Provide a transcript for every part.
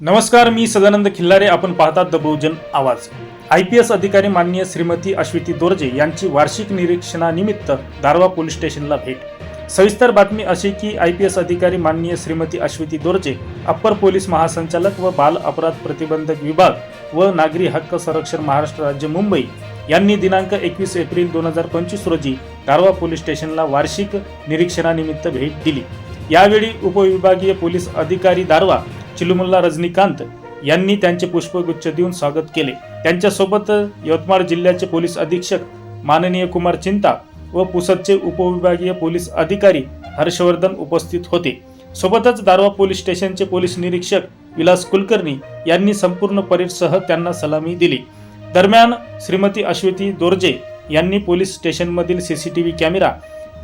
नमस्कार मी सदानंद खिल्लारे. आपण पाहतात द बहुजन आवाज. आय पी एस अधिकारी माननीय श्रीमती अश्विती दोरजे यांची वार्षिक निरीक्षणानिमित्त दारवा पोलीस स्टेशनला भेट. सविस्तर बातमी अशी की आय पी एस अधिकारी माननीय श्रीमती अश्विती दोरजे अप्पर पोलीस महासंचालक व बाल अपराध प्रतिबंधक विभाग व नागरी हक्क संरक्षण महाराष्ट्र राज्य मुंबई यांनी दिनांक एकवीस एप्रिल दोन हजार पंचवीस रोजी दारवा पोलीस स्टेशनला वार्षिक निरीक्षणानिमित्त भेट दिली. यावेळी उपविभागीय पोलीस अधिकारी दारवा चिलुमुल्ला रजनीकांत यांनी त्यांचे पुष्पगुच्छ देऊन स्वागत केले. त्यांच्यासोबत यवतमाळ जिल्ह्याचे पोलीस अधीक्षक माननीय कुमार चिंता व पुसदचे उपविभागीय पोलीस अधिकारी हर्षवर्धन उपस्थित होते. सोबतच दारवा पोलीस स्टेशनचे पोलीस निरीक्षक विलास कुलकर्णी यांनी संपूर्ण परेडसह त्यांना सलामी दिली. दरम्यान श्रीमती अश्वती दोर्जे यांनी police स्टेशनमधील C C T V camera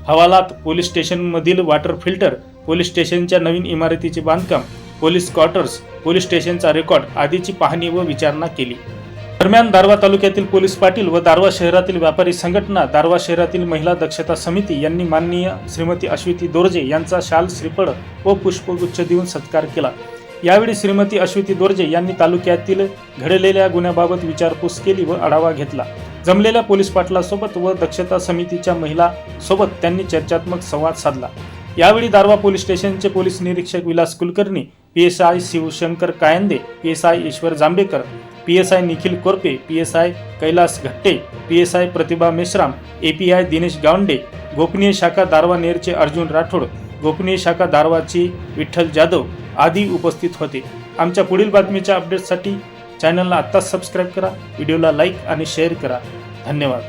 हवालात police स्टेशनमधील वॉटर फिल्टर पोलीस स्टेशनच्या नवीन इमारतीचे बांधकाम पोलीस क्वार्टर्स पोलीस स्टेशनचा रेकॉर्ड आदीची पाहणी व विचारणा केली. दरम्यान दारवा तालुक्यातील पोलीस पाटील व दारवा शहरातील व्यापारी संघटना दारवा शहरातील महिला दक्षता समिती यांनी माननीय श्रीमती अश्विती दोर्जे यांचा शाल श्रीफळ व पुष्पगुच्छ देऊन सत्कार केला. यावेळी श्रीमती अश्विती दोर्जे यांनी तालुक्यातील घडलेल्या गुन्ह्याबाबत विचारपूस केली व आढावा घेतला. जमलेल्या पोलीस पाटलासोबत व दक्षता समितीच्या महिला सोबत त्यांनी चर्चात्मक संवाद साधला. यावेळी दारवा पोलीस स्टेशनचे पोलीस निरीक्षक Vilas Kulkarni P S I Shivshankar Kayande P S I Ishwar Jambhekar P S I Nikhil Korpe P S I Kailas Ghatte P S I Pratibha Meshram A P I Dinesh Gawande गोपनीय शाखा दारवा नेरचे अर्जुन राठोड गोपनीय शाखा दारवाची विठ्ठल जाधव आदी उपस्थित होते. आमच्या पुढील बातमीच्या अपडेटसाठी चॅनलला आत्ताच सबस्क्राईब करा व्हिडिओला लाईक आणि शेअर करा. धन्यवाद.